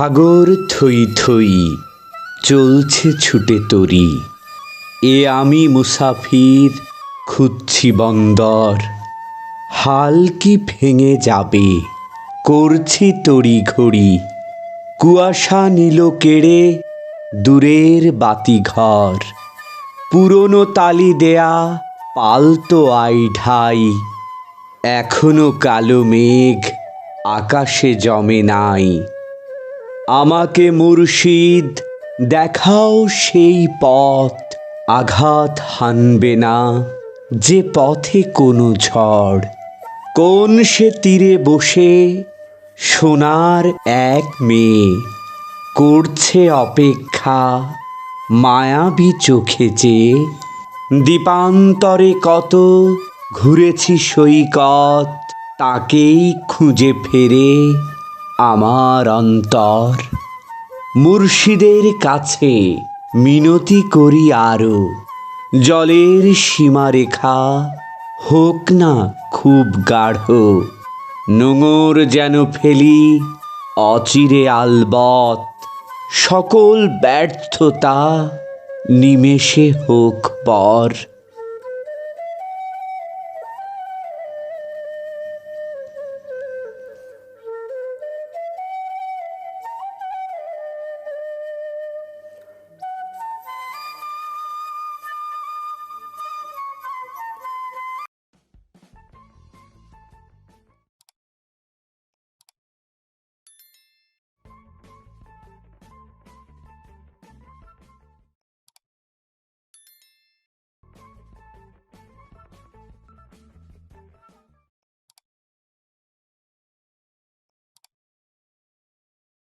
সাগর থই থই, চলছে ছুটে তরি। এ আমি মুসাফির, খুঁজছি বন্দর। হাল কি ভেঙে যাবে? করছি তড়ি ঘড়ি। কুয়াশা নীল কেড়ে, দূরের বাতিঘর। পুরনো তালি দেয়া, পালতো আই ঢাই। এখনও কালো মেঘ, আকাশে জমে নাই। আমাকে মুর্শিদ, দেখাও সেই পথ। আঘাত হানবে না, যে পথে কোনো ঝড়। কোন সে তীরে বসে, সোনার এক মেয়ে। করছে অপেক্ষা, মায়াবী চোখে যে। দীপান্তরে কত ঘুরেছি সৈকত, তাকেই খুঁজে ফেরে। আমার অন্তর। মুর্শিদের কাছে মিনতি করি আরও। জলের সীমারেখা হোক না খুব গাঢ়। নোঙর যেন ফেলি অচিরে আলবত সকল ব্যর্থতা নিমেষে হোক পর।